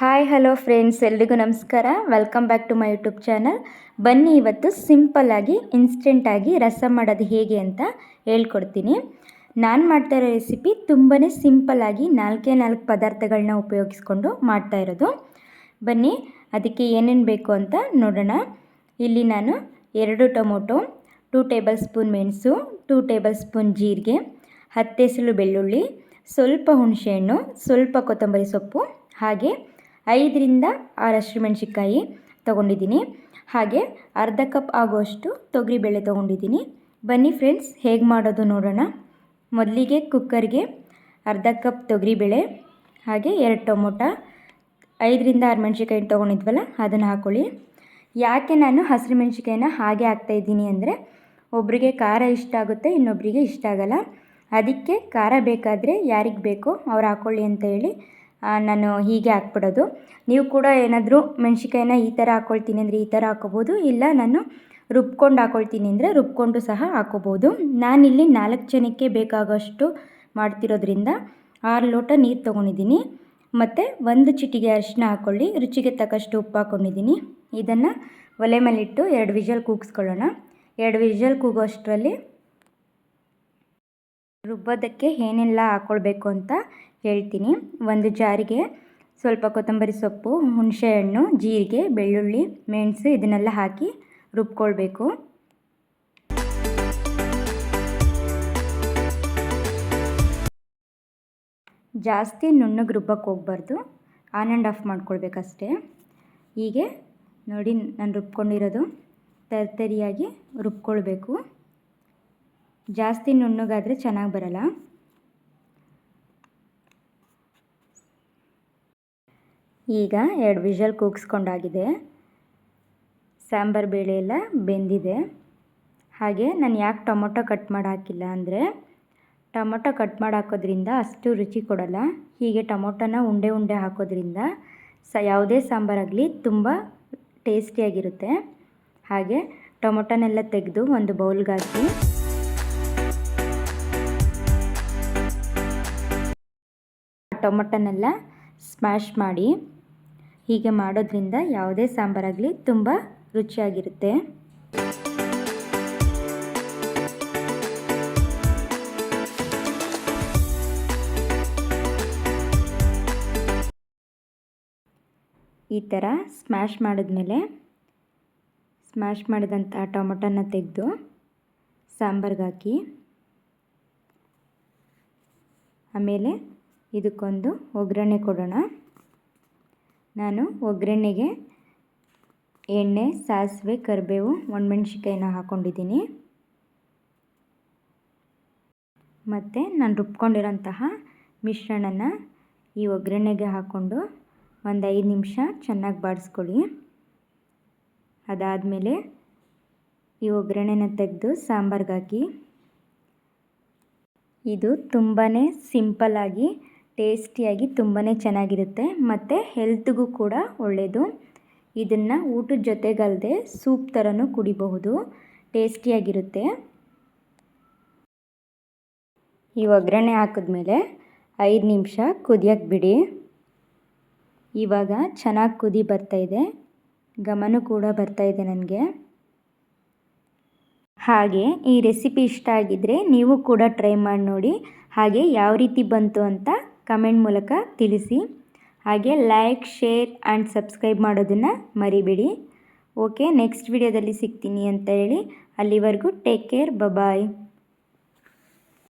Hi hello friends ಎಲ್ರಿಗೂ ನಮಸ್ಕಾರ. Welcome back to my YouTube channel ಬನ್ನಿ ಇವತ್ತು ಸಿಂಪಲ್ಲಾಗಿ ಇನ್ಸ್ಟೆಂಟಾಗಿ ರಸ ಮಾಡೋದು ಹೇಗೆ ಅಂತ ಹೇಳ್ಕೊಡ್ತೀನಿ. ನಾನು ಮಾಡ್ತಾ ಇರೋ ರೆಸಿಪಿ ತುಂಬಾ ಸಿಂಪಲ್ಲಾಗಿ ನಾಲ್ಕೇ ನಾಲ್ಕು ಪದಾರ್ಥಗಳನ್ನ ಉಪಯೋಗಿಸ್ಕೊಂಡು ಮಾಡ್ತಾ ಇರೋದು. ಬನ್ನಿ, ಅದಕ್ಕೆ ಏನೇನು ಬೇಕು ಅಂತ ನೋಡೋಣ. ಇಲ್ಲಿ ನಾನು ಎರಡು ಟೊಮೊಟೊ ಟೂ ಟೇಬಲ್ ಸ್ಪೂನ್ ಮೆಣಸು ಟೂ ಟೇಬಲ್ ಸ್ಪೂನ್ ಜೀರಿಗೆ, ಹತ್ತೆಸಲು ಬೆಳ್ಳುಳ್ಳಿ, ಸ್ವಲ್ಪ ಹುಣಸೆಹಣ್ಣು, ಸ್ವಲ್ಪ ಕೊತ್ತಂಬರಿ ಸೊಪ್ಪು, ಹಾಗೆ ಐದರಿಂದ ಆರು ಹಸಿಮೆಣ್ಸಿಕಾಯಿ ತೊಗೊಂಡಿದ್ದೀನಿ. ಹಾಗೆ ಅರ್ಧ ಕಪ್ ಆಗುವಷ್ಟು ತೊಗರಿಬೇಳೆ ತೊಗೊಂಡಿದ್ದೀನಿ. ಬನ್ನಿ ಫ್ರೆಂಡ್ಸ್ ಹೇಗೆ ಮಾಡೋದು ನೋಡೋಣ. ಮೊದಲಿಗೆ ಕುಕ್ಕರ್ಗೆ ಅರ್ಧ ಕಪ್ ತೊಗರಿಬೇಳೆ ಹಾಗೆ ಎರಡು ಟೊಮೊಟ, ಐದರಿಂದ ಆರು ಮೆಣಸಿಕಾಯಿ ತೊಗೊಂಡಿದ್ವಲ್ಲ, ಅದನ್ನು ಹಾಕ್ಕೊಳ್ಳಿ ಯಾಕೆ ನಾನು ಹಸಿರು ಮೆಣಸಿಕಾಯಿನ ಹಾಗೆ ಹಾಕ್ತಾಯಿದ್ದೀನಿ ಅಂದರೆ ಒಬ್ಬರಿಗೆ ಖಾರ ಇಷ್ಟ ಆಗುತ್ತೆ ಇನ್ನೊಬ್ಬರಿಗೆ ಇಷ್ಟ ಆಗಲ್ಲ. ಅದಕ್ಕೆ ಖಾರ ಬೇಕಾದರೆ ಯಾರಿಗೆ ಬೇಕೋ ಅವ್ರು ಹಾಕ್ಕೊಳ್ಳಿ ಅಂತ ಹೇಳಿ ನಾನು ಹೀಗೆ ಹಾಕ್ಬಿಡೋದು. ನೀವು ಕೂಡ ಏನಾದರೂ ಮೆಣ್ಸಿಕಾಯಿನ ಈ ಥರ ಹಾಕ್ಕೊಳ್ತೀನಿ ಅಂದರೆ ಈ ಥರ ಹಾಕ್ಕೋಬೋದು ಇಲ್ಲ ನಾನು ರುಬ್ಕೊಂಡು ಹಾಕ್ಕೊಳ್ತೀನಿ ಅಂದರೆ ರುಬ್ಕೊಂಡು ಸಹ ಹಾಕ್ಕೋಬೋದು ನಾನಿಲ್ಲಿ ನಾಲ್ಕು ಜನಕ್ಕೆ ಬೇಕಾಗೋಷ್ಟು ಮಾಡ್ತಿರೋದ್ರಿಂದ ಆರು ಲೋಟ ನೀರು ತೊಗೊಂಡಿದ್ದೀನಿ. ಮತ್ತು ಒಂದು ಚಿಟಿಗೆ ಅರಿಶಿನ ಹಾಕ್ಕೊಳ್ಳಿ ರುಚಿಗೆ ತಕ್ಕಷ್ಟು ಉಪ್ಪು ಹಾಕ್ಕೊಂಡಿದ್ದೀನಿ ಇದನ್ನು ಒಲೆ ಮೇಲಿಟ್ಟು ಎರಡು ವಿಷಲ್ ಕೂಗಿಸ್ಕೊಳ್ಳೋಣ. ಎರಡು ವಿಷಲ್ ಕೂಗೋ ಅಷ್ಟರಲ್ಲಿ ರುಬ್ಬೋದಕ್ಕೆ ಏನೆಲ್ಲ ಹಾಕ್ಕೊಳ್ಬೇಕು ಅಂತ ಹೇಳ್ತೀನಿ. ಒಂದು ಜಾರಿಗೆ ಸ್ವಲ್ಪ ಕೊತ್ತಂಬರಿ ಸೊಪ್ಪು, ಹುಣಸೆಹಣ್ಣು, ಜೀರಿಗೆ, ಬೆಳ್ಳುಳ್ಳಿ, ಮೆಣಸು ಇದನ್ನೆಲ್ಲ ಹಾಕಿ ರುಬ್ಕೊಳ್ಬೇಕು. ಜಾಸ್ತಿ ನುಣ್ಣಗೆ ರುಬ್ಬಕ್ಕೆ ಹೋಗ್ಬಾರ್ದು. ಆನ್ ಆ್ಯಂಡ್ ಆಫ್ ಮಾಡ್ಕೊಳ್ಬೇಕಷ್ಟೇ. ಹೀಗೆ ನೋಡಿ ನಾನು ರುಬ್ಕೊಂಡಿರೋದು ತರ್ತರಿಯಾಗಿ ರುಬ್ಕೊಳ್ಬೇಕು. ಜಾಸ್ತಿ ನುಣ್ಣಗಾದರೆ ಚೆನ್ನಾಗಿ ಬರಲ್ಲ. ಈಗ ಎರಡು ವಿಷಲ್ ಕೂಗಿಸ್ಕೊಂಡಾಗಿದೆ. ಸಾಂಬಾರು ಬೇಳೆ ಎಲ್ಲ ಬೆಂದಿದೆ. ಹಾಗೆ ನಾನು ಯಾಕೆ ಟೊಮೊಟೊ ಕಟ್ ಮಾಡಿ ಹಾಕಿಲ್ಲ ಅಂದರೆ, ಟೊಮೊಟೊ ಕಟ್ ಮಾಡಿ ಹಾಕೋದ್ರಿಂದ ಅಷ್ಟು ರುಚಿ ಕೊಡಲ್ಲ. ಹೀಗೆ ಟೊಮೊಟೊನ ಉಂಡೆ ಉಂಡೆ ಹಾಕೋದ್ರಿಂದ ಸ, ಯಾವುದೇ ಸಾಂಬಾರಾಗಲಿ ತುಂಬ ಟೇಸ್ಟಿಯಾಗಿರುತ್ತೆ. ಹಾಗೆ ಟೊಮೊಟೊನೆಲ್ಲ ತೆಗೆದು ಒಂದು ಬೌಲ್ಗೆ ಹಾಕಿ. ಟೊಮೊಟೊನೆಲ್ಲ ಸ್ಮ್ಯಾಶ್ ಮಾಡಿ. ಹೀಗೆ ಮಾಡೋದ್ರಿಂದ ಯಾವುದೇ ಸಾಂಬಾರಾಗಲಿ ತುಂಬ ರುಚಿಯಾಗಿರುತ್ತೆ. ಈ ಥರ ಸ್ಮ್ಯಾಶ್ ಮಾಡಿದ್ಮೇಲೆ ಸ್ಮ್ಯಾಶ್ ಮಾಡಿದಂಥ ಟೊಮೊಟೊನ ತೆಗೆದು ಸಾಂಬಾರ್ಗೆ ಹಾಕಿ ಆಮೇಲೆ ಇದಕ್ಕೊಂದು ಒಗ್ಗರಣೆ ಕೊಡೋಣ. ನಾನು ಒಗ್ಗರಣೆಗೆ ಎಣ್ಣೆ, ಸಾಸಿವೆ, ಕರಿಬೇವು ಒಣಮೆಣ್ಸಿಕಾಯಿನ ಹಾಕ್ಕೊಂಡಿದ್ದೀನಿ ಮತ್ತು ನಾನು ರುಬ್ಕೊಂಡಿರೋಂತಹ ಮಿಶ್ರಣನ ಈ ಒಗ್ಗರಣೆಗೆ ಹಾಕ್ಕೊಂಡು ಒಂದು ಐದು ನಿಮಿಷ ಚೆನ್ನಾಗಿ ಬಾಡಿಸ್ಕೊಳ್ಳಿ. ಅದಾದಮೇಲೆ ಈ ಒಗ್ಗರಣೆನ ತೆಗೆದು ಸಾಂಬಾರ್ಗೆ ಹಾಕಿ ಇದು ತುಂಬಾ ಸಿಂಪಲ್ಲಾಗಿ ಟೇಸ್ಟಿಯಾಗಿ ತುಂಬಾ ಚೆನ್ನಾಗಿರುತ್ತೆ. ಮತ್ತು ಹೆಲ್ತ್ಗೂ ಕೂಡ ಒಳ್ಳೆಯದು ಇದನ್ನು ಊಟದ ಜೊತೆಗಲ್ಲದೆ ಸೂಪ್ ಥರನೂ ಕುಡಿಬಹುದು. ಟೇಸ್ಟಿಯಾಗಿರುತ್ತೆ. ಈ ಒಗ್ಗರಣೆ ಹಾಕಿದ್ಮೇಲೆ ಐದು ನಿಮಿಷ ಕುದಿಯೋಕ್ಕೆ ಬಿಡಿ. ಇವಾಗ ಚೆನ್ನಾಗಿ ಕುದಿ ಬರ್ತಾಯಿದೆ ಗಮನ ಕೂಡ ಬರ್ತಾಯಿದೆ ನನಗೆ. ಹಾಗೆ ಈ ರೆಸಿಪಿ ಇಷ್ಟ ಆಗಿದ್ದರೆ ನೀವು ಕೂಡ ಟ್ರೈ ಮಾಡಿ ನೋಡಿ. ಹಾಗೆ ಯಾವ ರೀತಿ ಬಂತು ಅಂತ ಕಮೆಂಟ್ ಮೂಲಕ ತಿಳಿಸಿ. ಹಾಗೆ ಲೈಕ್ ಶೇರ್ ಆ್ಯಂಡ್ ಸಬ್ಸ್ಕ್ರೈಬ್ ಮಾಡೋದನ್ನು ಮರಿಬೇಡಿ. ಓಕೆ ನೆಕ್ಸ್ಟ್ ವಿಡಿಯೋದಲ್ಲಿ ಸಿಗ್ತೀನಿ ಅಂತ ಹೇಳಿ. ಅಲ್ಲಿವರೆಗೂ ಟೇಕ್ ಕೇರ್ ಬಬಾಯ್